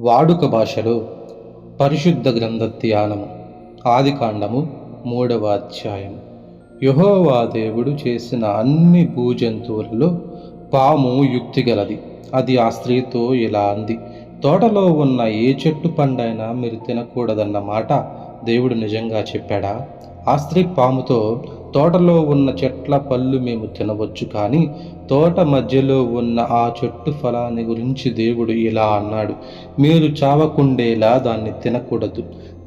వాడుక భాషలో పరిశుద్ధ గ్రంథ ధ్యానము. ఆదికాండము మూడవ అధ్యాయం. యహోవా దేవుడు చేసిన అన్ని భూజంతువులలో పాము యుక్తిగలది అది ఆ స్త్రీతో ఇలా అంది తోటలో ఉన్న ఏ చెట్టు పండైనా మీరు తినకూడదన్న మాట దేవుడు నిజంగా చెప్పాడా? ఆ స్త్రీ పాముతో తోటలో ఉన్న చెట్ల పళ్ళు మేము తినవచ్చు కానీ తోట మధ్యలో ఉన్న ఆ చెట్టు ఫలాన్ని గురించి దేవుడు ఇలా అన్నాడు. మీరు చావకుండేలా దాన్ని తినకూడదు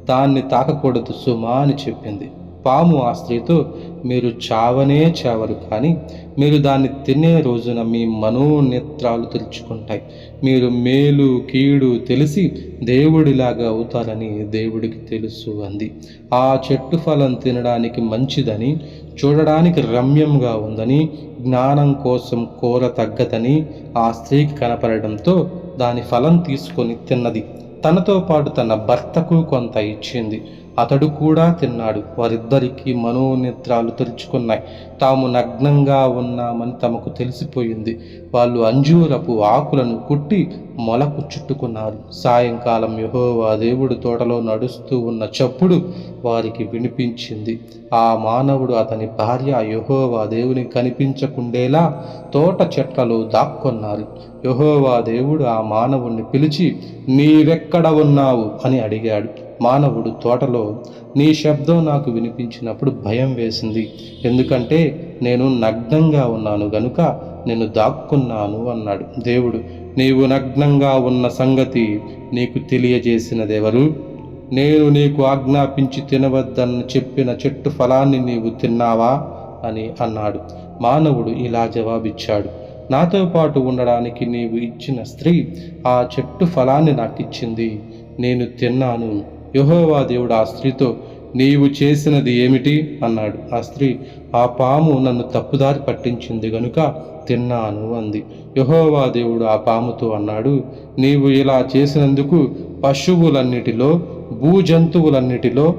దాన్ని తాకకూడదు సుమా అని చెప్పింది. పాము ఆ స్త్రీతో మీరు చావనే చావరు కానీ మీరు దాన్ని తినే రోజున మీ మనోనేత్రాలు తెరుచుకుంటాయి మీరు మేలు కీడు తెలిసి దేవుడిలాగా అవుతారని దేవుడికి తెలుసు అంది. ఆ చెట్టు ఫలం తినడానికి మంచిదని చూడడానికి రమ్యంగా ఉందని జ్ఞానం కోసం కోర తగ్గదని ఆ స్త్రీకి కనపడడంతో దాని ఫలం తీసుకొని తిన్నది. తనతో పాటు తన భర్తకు కొంత ఇచ్చింది. అతడు కూడా తిన్నాడు. వారిద్దరికీ మనోనేత్రాలు తెరుచుకున్నాయి. తాము నగ్నంగా ఉన్నామని తమకు తెలిసిపోయింది. వాళ్ళు అంజూరపు ఆకులను కుట్టి మొలకు చుట్టుకున్నారు. సాయంకాలం యహోవా దేవుడు తోటలో నడుస్తూ ఉన్న చప్పుడు వారికి వినిపించింది. ఆ మానవుడు అతని భార్య యహోవా దేవుని కనిపించకుండేలా తోట చెట్లలో దాక్కొన్నారు. యహోవా దేవుడు ఆ మానవుణ్ణి పిలిచి నీవెక్కడ ఉన్నావు? అని అడిగాడు. మానవుడు తోటలో నీ శబ్దం నాకు వినిపించినప్పుడు భయం వేసింది. ఎందుకంటే నేను నగ్నంగా ఉన్నాను గనుక నేను దాక్కున్నాను అన్నాడు దేవుడు. నీవు నగ్నంగా ఉన్న సంగతి నీకు తెలియజేసినదెవరు నేను నీకు ఆజ్ఞాపించి తినవద్దని చెప్పిన చెట్టు ఫలాన్ని నీవు తిన్నావా? అని అన్నాడు. మానవుడు ఇలా జవాబిచ్చాడు. నాతో పాటు ఉండడానికి నీవు ఇచ్చిన స్త్రీ ఆ చెట్టు ఫలాన్ని నాకు ఇచ్చింది నేను తిన్నాను. యహోవా దేవుడు ఆ స్త్రీతో నీవు చేసినది ఏమిటి? అన్నాడు. ఆ స్త్రీ ఆ పాము నన్ను తప్పుదారి పట్టించింది గనుక తిన్నాను అంది. యహోవా దేవుడు ఆ పాముతో అన్నాడు నీవు ఇలా చేసినందుకు పశువులన్నిటిలో భూజంతువులన్నిటిలో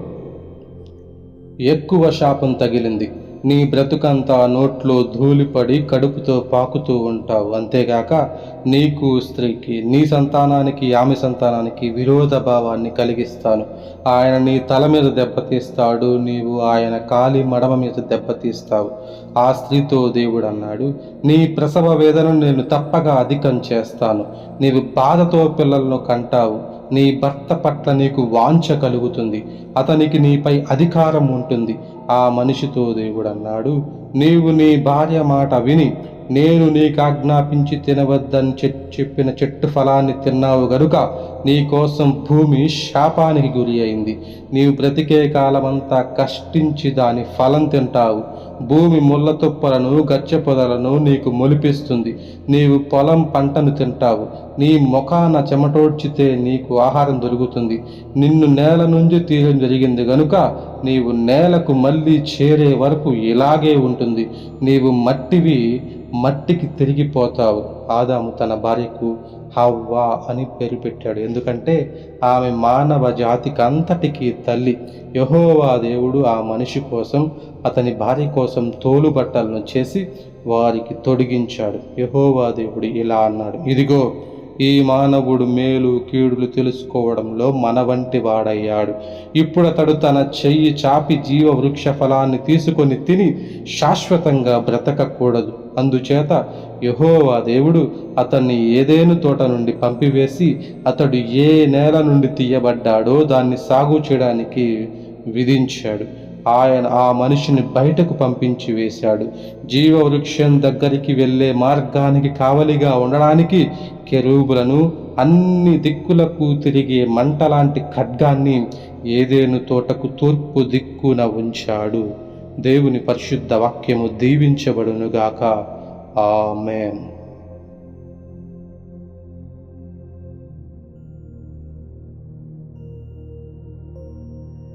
ఎక్కువ శాపం తగిలింది. నీ బ్రతుకంతా నోట్లో ధూళిపడి కడుపుతో పాకుతూ ఉంటావు. అంతేగాక నీకు స్త్రీకి నీ సంతానానికి ఆమె సంతానానికి విరోధ భావాన్ని కలిగిస్తాను. ఆయన నీ తల మీద దెబ్బతీస్తాడు నీవు ఆయన కాలి మడమ మీద దెబ్బతీస్తావు ఆ స్త్రీతో దేవుడు అన్నాడు నీ ప్రసవ వేదనను నేను తప్పగా అధికం చేస్తాను. నీవు బాధతో పిల్లలను కంటావు. నీ భర్త పట్ల నీకు వాంఛ కలుగుతుంది. అతనికి నీపై అధికారం ఉంటుంది. ఆ మనిషితో దేవుడు అన్నాడు నీవు నీ భార్య మాట విని నేను నీకు ఆజ్ఞాపించి తినవద్దని చె- చెప్పిన చెట్టు ఫలాన్ని తిన్నావు గనుక నీ కోసం భూమి శాపానికి గురి అయింది. నీవు బ్రతికే కాలమంతా కష్టించి దాని ఫలం తింటావు. భూమి ముళ్ళ తుప్పలను గచ్చ పొదలను నీకు మొలిపిస్తుంది. నీవు పొలం పంటను తింటావు. నీ ముఖాన చెమటోడ్చితే నీకు ఆహారం దొరుకుతుంది. నిన్ను నేల నుంచి తీయడం జరిగింది గనుక నీవు నేలకు మళ్ళీ చేరే వరకు ఇలాగే ఉంటుంది. నీవు మట్టివి మట్టికి తిరిగిపోతావు. ఆదాము తన భార్యకు హవ్వా అని పేరు పెట్టాడు. ఎందుకంటే ఆమె మానవ జాతికి అంతటికి తల్లి. యహోవా దేవుడు ఆ మనిషి కోసం అతని భార్య కోసం తోలు బట్టలను చేసి వారికి తొడిగించాడు. యహోవా దేవుడు ఇలా అన్నాడు. ఇదిగో ఈ మానవుడు మేలు కీడులు తెలుసుకోవడంలో మన వంటి వాడయ్యాడు. ఇప్పుడు అతడు తన చెయ్యి చాపి జీవ వృక్ష ఫలాన్ని తీసుకొని తిని శాశ్వతంగా బ్రతకకూడదు. అందుచేత యహోవా దేవుడు అతన్ని ఏదేను తోట నుండి పంపివేసి అతడు ఏ నేల నుండి తీయబడ్డాడో దాన్ని సాగు చేయడానికి విధించాడు. ఆయన ఆ మనిషిని బయటకు పంపించి వేశాడు. జీవవృక్షం దగ్గరికి వెళ్ళే మార్గానికి కావలిగా ఉండడానికి కెరూబులను అన్ని దిక్కులకు తిరిగే మంటలాంటి ఖడ్గాన్ని ఏదేను తోటకు తూర్పు దిక్కున ఉంచాడు. దేవుని పరిశుద్ధ వాక్యము దీవించబడునుగాక. ఆమెన్.